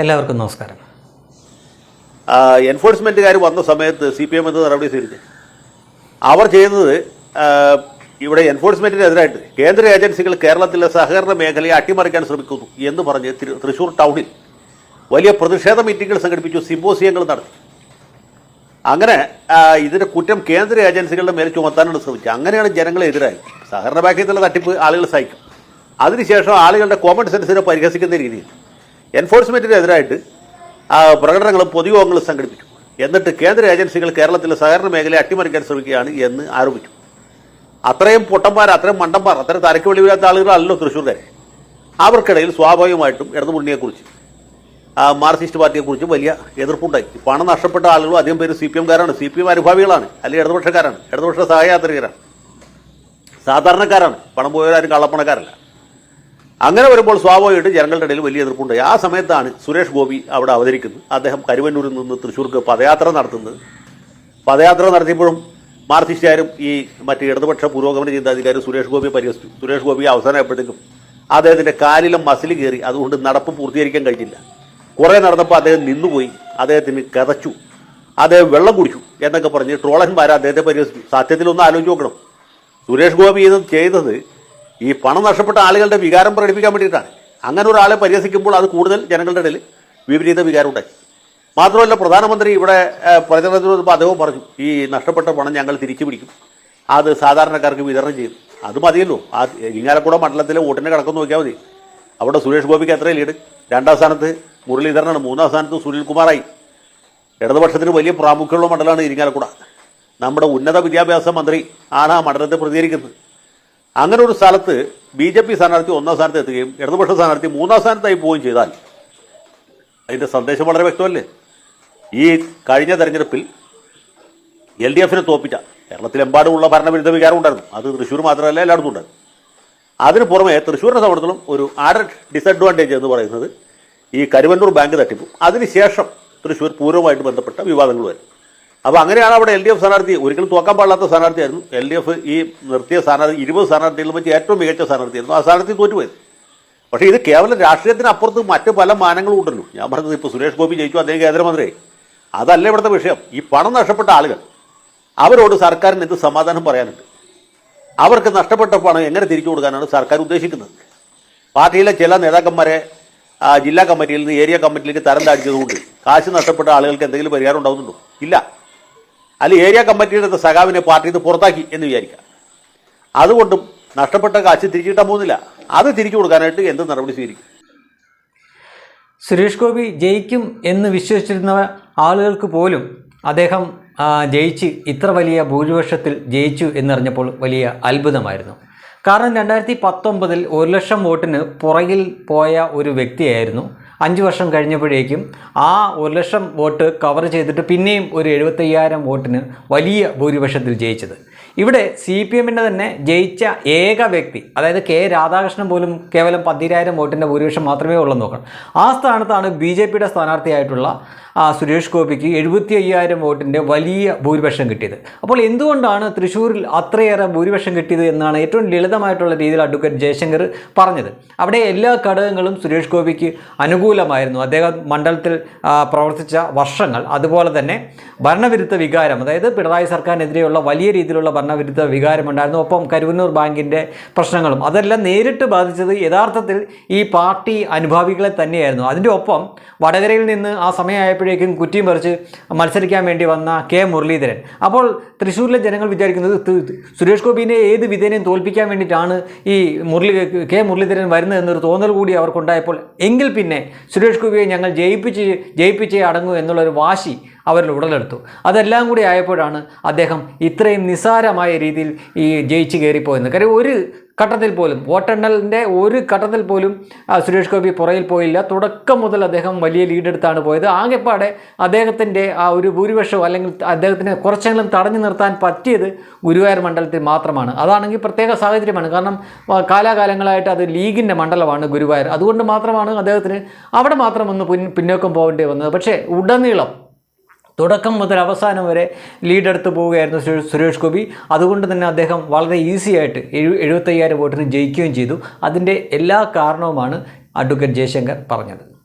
എല്ലാവർക്കും നമസ്കാരം. എൻഫോഴ്സ്മെന്റുകാർ വന്ന സമയത്ത് സി പി എം എന്ത് നടപടി സ്വീകരിച്ചു? അവർ ചെയ്യുന്നത് ഇവിടെ എൻഫോഴ്സ്മെന്റിനെതിരായിട്ട് കേന്ദ്ര ഏജൻസികൾ കേരളത്തിലെ സഹകരണ മേഖലയെ അട്ടിമറിക്കാൻ ശ്രമിക്കുന്നു എന്ന് പറഞ്ഞ് തൃശൂർ ടൗണിൽ വലിയ പ്രതിഷേധ മീറ്റിംഗുകൾ സംഘടിപ്പിച്ചു സിമ്പോസിയങ്ങൾ നടത്തി. അങ്ങനെ ഇതിന്റെ കുറ്റം കേന്ദ്ര ഏജൻസികളുടെ മേൽ ചുമത്താനാണ് ശ്രമിച്ചത്. അങ്ങനെയാണ് ജനങ്ങളെ ജനങ്ങളെതിരായി സഹകരണ ബാങ്കിൽ തട്ടിപ്പ് ആളുകൾ സഹിക്കും. അതിനുശേഷം ആളുകളുടെ കോമൺ സെൻസിനെ പരിഹസിക്കുന്ന രീതിയിൽ. എൻഫോഴ്സ്മെന്റിനെതിരായിട്ട് ആ, പ്രകടനങ്ങളും പൊതുയോഗങ്ങളും സംഘടിപ്പിച്ചു. എന്നിട്ട് കേന്ദ്ര ഏജൻസികൾ കേരളത്തിലെ സഹകരണ മേഖലയെ അട്ടിമറിക്കാൻ ശ്രമിക്കുകയാണ് എന്ന് ആരോപിച്ചു. അത്രയും പൊട്ടന്മാർ അത്രയും മണ്ടന്മാർ അത്രയും തരക്ക് വെളിവില്ലാത്ത ആളുകളല്ലോ തൃശ്ശൂർക്കാരെ അവർക്കിടയിൽ സ്വാഭാവികമായിട്ടും ആ, മാർക്സിസ്റ്റ് പാർട്ടിയെക്കുറിച്ചും വലിയ എതിർപ്പുണ്ടായി. പണം നഷ്ടപ്പെട്ട ആളുകളും അധികം പേര് സി പി എംകാരാണ്. സി പി എം അനുഭാവികളാണ്. അല്ലെങ്കിൽ ഇടതുപക്ഷക്കാരാണ്. ഇടതുപക്ഷ സഹയാത്രികരാണ്. സാധാരണക്കാരാണ്. പണം പോയവരാരും കള്ളപ്പണക്കാരല്ല. അങ്ങനെ വരുമ്പോൾ സ്വാഭാവികമായിട്ട് ജനങ്ങളുടെ ഇടയിൽ വലിയ എതിർപ്പുണ്ടായി ആ സമയത്താണ് സുരേഷ് ഗോപി അവിടെ അവതരിക്കുന്നത്. അദ്ദേഹം കരുവന്നൂരിൽ നിന്ന് തൃശ്ശൂർക്ക് പദയാത്ര നടത്തുന്നത്. പദയാത്ര നടത്തിയപ്പോഴും മാർക്സിസ്റ്റുകാരും ഈ മറ്റ് ഇടതുപക്ഷ പുരോഗമന ചിന്താധികാരി സുരേഷ് ഗോപിയെ പരിഹസിച്ചു. സുരേഷ് ഗോപി അവസാനമായപ്പോഴത്തേക്കും അദ്ദേഹത്തിന്റെ കാലിലും മസിൽ കയറി അതുകൊണ്ട് നടപ്പ് പൂർത്തീകരിക്കാൻ കഴിഞ്ഞില്ല. കുറേ നടന്നപ്പോൾ അദ്ദേഹം നിന്നുപോയി. അദ്ദേഹത്തിന് കതച്ചു അദ്ദേഹം വെള്ളം കുടിച്ചു എന്നൊക്കെ പറഞ്ഞ് ട്രോളന്മാർ അദ്ദേഹത്തെ പരിഹസിച്ചു. സത്യത്തിലൊന്ന് ആലോചിച്ച് നോക്കണം. സുരേഷ് ഗോപി ഇത് ചെയ്തത് ഈ പണം നഷ്ടപ്പെട്ട ആളുകളുടെ വികാരം പ്രകടിപ്പിക്കാൻ വേണ്ടിയിട്ടാണ്. അങ്ങനെ ഒരാളെ പരിഹസിക്കുമ്പോൾ അത് കൂടുതൽ ജനങ്ങളുടെ ഇടയിൽ വിപരീത വികാരം ഉണ്ടായി. മാത്രമല്ല പ്രധാനമന്ത്രി ഇവിടെ ഏഹ്, അദ്ദേഹം പറഞ്ഞു ഈ നഷ്ടപ്പെട്ട പണം ഞങ്ങൾ തിരിച്ചു പിടിക്കും. അത് സാധാരണക്കാർക്ക് വിതരണം ചെയ്യും. അത് മതിയല്ലോ. ആ ഇരിങ്ങാലക്കുട മണ്ഡലത്തിലെ വോട്ടിന്റെ കണക്ക് നോക്കിയാൽ മതി. അവിടെ സുരേഷ് ഗോപിക്ക് എത്ര ലീഡ്? രണ്ടാം സ്ഥാനത്ത് മുരളീധരനാണ്. മൂന്നാം സ്ഥാനത്ത് സുനിൽകുമാറായി. ഇടതുപക്ഷത്തിന് വലിയ പ്രാമുഖ്യമുള്ള മണ്ഡലമാണ് ഇരിങ്ങാലക്കുട. നമ്മുടെ ഉന്നത വിദ്യാഭ്യാസ മന്ത്രി ആണ് ആ മണ്ഡലത്തെ പ്രതികരിക്കുന്നത്. അങ്ങനെ ഒരു സ്ഥലത്ത് ബി ജെ പി സ്ഥാനാർത്ഥി ഒന്നാം സ്ഥാനത്ത് എത്തുകയും ഇടതുപക്ഷ സ്ഥാനാർത്ഥി മൂന്നാം സ്ഥാനത്തായി പോവുകയും ചെയ്താൽ അതിന്റെ സന്ദേശം വളരെ വ്യക്തമല്ലേ? ഈ കഴിഞ്ഞ തെരഞ്ഞെടുപ്പിൽ എൽ ഡി എഫിനെ തോപ്പിച്ച കേരളത്തിലെമ്പാടുമുള്ള ഭരണവിരുദ്ധ വികാരം ഉണ്ടായിരുന്നു. അത് തൃശ്ശൂർ മാത്രമല്ല എല്ലായിടത്തും ഉണ്ടായിരുന്നു. അതിന് പുറമെ തൃശ്ശൂരിനെ സംബന്ധിച്ചിടത്തോളം ഒരു ആഡഡ് ഡിസഡ്വാന്റേജ് എന്ന് പറയുന്നത് ഈ കരുവന്നൂർ ബാങ്ക് തട്ടിപ്പും. അതിനുശേഷം തൃശ്ശൂർ പൂർവമായിട്ട് ബന്ധപ്പെട്ട വിവാദങ്ങൾ വരും. അപ്പോൾ അങ്ങനെയാണ് അവിടെ എൽ ഡി എഫ് സ്ഥാനാർത്ഥി. ഒരിക്കലും തോക്കാൻ പാടില്ലാത്ത സ്ഥാനാർത്ഥിയായിരുന്നു. എൽ ഡി എഫ് ഈ നിർത്തിയ സ്ഥാനാർത്ഥി ഇരുപത് സ്ഥാനാർത്ഥികളിൽ വെച്ച് ഏറ്റവും മികച്ച സ്ഥാനാർത്ഥിയായിരുന്നു. ആ സ്ഥാനാർത്ഥി തോറ്റുപോയത്. പക്ഷേ ഇത് കേവലം രാഷ്ട്രീയത്തിനപ്പുറത്ത് മറ്റ് പല മാനങ്ങളും ഉണ്ടല്ലോ. ഞാൻ പറഞ്ഞത് ഇപ്പോൾ സുരേഷ് ഗോപി ജയിച്ചു അദ്ദേഹം കേന്ദ്രമന്ത്രിയായി അതല്ല ഇവിടുത്തെ വിഷയം. ഈ പണം നഷ്ടപ്പെട്ട ആളുകൾ അവരോട് സർക്കാരിന് എന്ത് സമാധാനം പറയാനുണ്ട്? അവർക്ക് നഷ്ടപ്പെട്ട പണം എങ്ങനെ തിരിച്ചു കൊടുക്കാനാണ് സർക്കാർ ഉദ്ദേശിക്കുന്നത്? പാർട്ടിയിലെ ചില നേതാക്കന്മാരെ ജില്ലാ കമ്മിറ്റിയിൽ നിന്ന് ഏരിയ കമ്മിറ്റിയിലേക്ക് തരം താഴ്ചതുകൊണ്ട് കാശ് നഷ്ടപ്പെട്ട ആളുകൾക്ക് എന്തെങ്കിലും പരിഹാരം ഉണ്ടാവുന്നുണ്ടോ? ഇല്ല. അല്ലെങ്കിൽ ഏരിയ കമ്മിറ്റിയുടെ സഖാവിനെ പാർട്ടിയിൽ നിന്ന് പുറത്താക്കി എന്ന് വിചാരിക്കുക അതുകൊണ്ടും നഷ്ടപ്പെട്ട കാശ് തിരിച്ചു കിട്ടാൻ പോകുന്നില്ല. അത് തിരിച്ചു കൊടുക്കാനായിട്ട് എന്ത് നടപടി സ്വീകരിക്കും? സുരേഷ് ഗോപി ജയിക്കും എന്ന് വിശ്വസിച്ചിരുന്ന ആളുകൾക്ക് പോലും അദ്ദേഹം ജയിച്ച് ഇത്ര വലിയ ഭൂരിപക്ഷത്തിൽ ജയിച്ചു എന്നറിഞ്ഞപ്പോൾ വലിയ അത്ഭുതമായിരുന്നു. കാരണം രണ്ടായിരത്തി പത്തൊമ്പതിൽ ഒരു ലക്ഷം വോട്ടിന് പുറകിൽ പോയ ഒരു വ്യക്തിയായിരുന്നു അഞ്ച് വർഷം കഴിഞ്ഞപ്പോഴേക്കും ആ ഒരു ലക്ഷം വോട്ട് കവർ ചെയ്തിട്ട് പിന്നെയും ഒരു എഴുപത്തയ്യായിരം വോട്ടിന് വലിയ ഭൂരിപക്ഷത്തിൽ ജയിച്ചത്. ഇവിടെ സി പി എമ്മിന്റെ തന്നെ ജയിച്ച ഏക വ്യക്തി അതായത് കെ രാധാകൃഷ്ണൻ പോലും കേവലം പതിനായിരം വോട്ടിന്റെ ഭൂരിപക്ഷം മാത്രമേ ഉള്ളെന്ന് നോക്കണം. ആ സ്ഥാനത്താണ് ബി ജെ പിയുടെ സ്ഥാനാർത്ഥിയായിട്ടുള്ള സുരേഷ് ഗോപിക്ക് എഴുപത്തി അയ്യായിരം വോട്ടിന്റെ വലിയ ഭൂരിപക്ഷം കിട്ടിയത്. അപ്പോൾ എന്തുകൊണ്ടാണ് തൃശ്ശൂരിൽ അത്രയേറെ ഭൂരിപക്ഷം കിട്ടിയത് എന്നാണ് ഏറ്റവും ലളിതമായിട്ടുള്ള രീതിയിൽ അഡ്വക്കേറ്റ് ജയശങ്കർ പറഞ്ഞത്. അവിടെ എല്ലാ ഘടകങ്ങളും സുരേഷ് ഗോപിക്ക് അനുകൂലമായിരുന്നു അദ്ദേഹം മണ്ഡലത്തിൽ പ്രവർത്തിച്ച വർഷങ്ങൾ. അതുപോലെ തന്നെ ഭരണവിരുദ്ധ വികാരം അതായത് പിണറായി സർക്കാരിനെതിരെയുള്ള വലിയ രീതിയിലുള്ള ഭരണവിരുദ്ധ വികാരമുണ്ടായിരുന്നു. ഒപ്പം കരുവന്നൂർ ബാങ്കിന്റെ പ്രശ്നങ്ങളും. അതെല്ലാം നേരിട്ട് ബാധിച്ചത് യഥാർത്ഥത്തിൽ ഈ പാർട്ടി അനുഭാവികളെ തന്നെയായിരുന്നു. അതിന്റെ ഒപ്പം വടകരയിൽ നിന്ന് ആ സമയമായപ്പോഴേക്കും കുറ്റിയും പറിച്ച് മത്സരിക്കാൻ വേണ്ടി വന്ന കെ. മുരളീധരൻ. അപ്പോൾ തൃശ്ശൂരിലെ ജനങ്ങൾ വിചാരിക്കുന്നത് സുരേഷ് ഗോപിനെ ഏത് വിധേനയും തോൽപ്പിക്കാൻ വേണ്ടിയിട്ടാണ് ഈ മുരളി കെ. മുരളീധരൻ വരുന്നത് എന്നൊരു തോന്നൽ കൂടി അവർക്കുണ്ടായപ്പോൾ എങ്കിൽ പിന്നെ സുരേഷ് ഗോപിയെ ഞങ്ങൾ ജയിപ്പിച്ച് ജയിപ്പിച്ചേ അടങ്ങൂ എന്നുള്ളൊരു വാശി അവരിൽ ഉടലെടുത്തു. അതെല്ലാം കൂടി ആയപ്പോഴാണ് അദ്ദേഹം ഇത്രയും നിസ്സാരമായ രീതിയിൽ ഈ ജയിച്ച് കയറിപ്പോയെന്ന്. കാര്യം ഒരു ഘട്ടത്തിൽ പോലും വോട്ടെണ്ണലിന്റെ ഒരു ഘട്ടത്തിൽ പോലും സുരേഷ് ഗോപി പുറയിൽ പോയില്ല. തുടക്കം മുതൽ അദ്ദേഹം വലിയ ലീഡെടുത്താണ് പോയത്. ആകെപ്പാടെ അദ്ദേഹത്തിന്റെ ആ ഒരു ഭൂരിപക്ഷം അല്ലെങ്കിൽ അദ്ദേഹത്തിന് കുറച്ചെങ്കിലും തടഞ്ഞു നിർത്താൻ പറ്റിയത് ഗുരുവായൂർ മണ്ഡലത്തിൽ മാത്രമാണ്. അതാണെങ്കിൽ പ്രത്യേക സാഹചര്യമാണ്. കാരണം കാലാകാലങ്ങളായിട്ട് അത് ലീഗിന്റെ മണ്ഡലമാണ് ഗുരുവായൂർ. അതുകൊണ്ട് മാത്രമാണ് അദ്ദേഹത്തിന് അവിടെ മാത്രം ഒന്ന് പിന്നോക്കം പോകേണ്ടി വന്നത്. പക്ഷേ ഉടനീളം തുടക്കം മുതൽ അവസാനം വരെ ലീഡെടുത്ത് പോവുകയായിരുന്നു സുരേഷ് ഗോപി. അതുകൊണ്ട് തന്നെ അദ്ദേഹം വളരെ ഈസി ആയിട്ട് എഴു എഴുപത്തയ്യായിരം വോട്ടിന് ജയിക്കുകയും ചെയ്തു. അതിന്റെ എല്ലാ കാരണവുമാണ് അഡ്വക്കേറ്റ് ജയശങ്കർ പറഞ്ഞത്.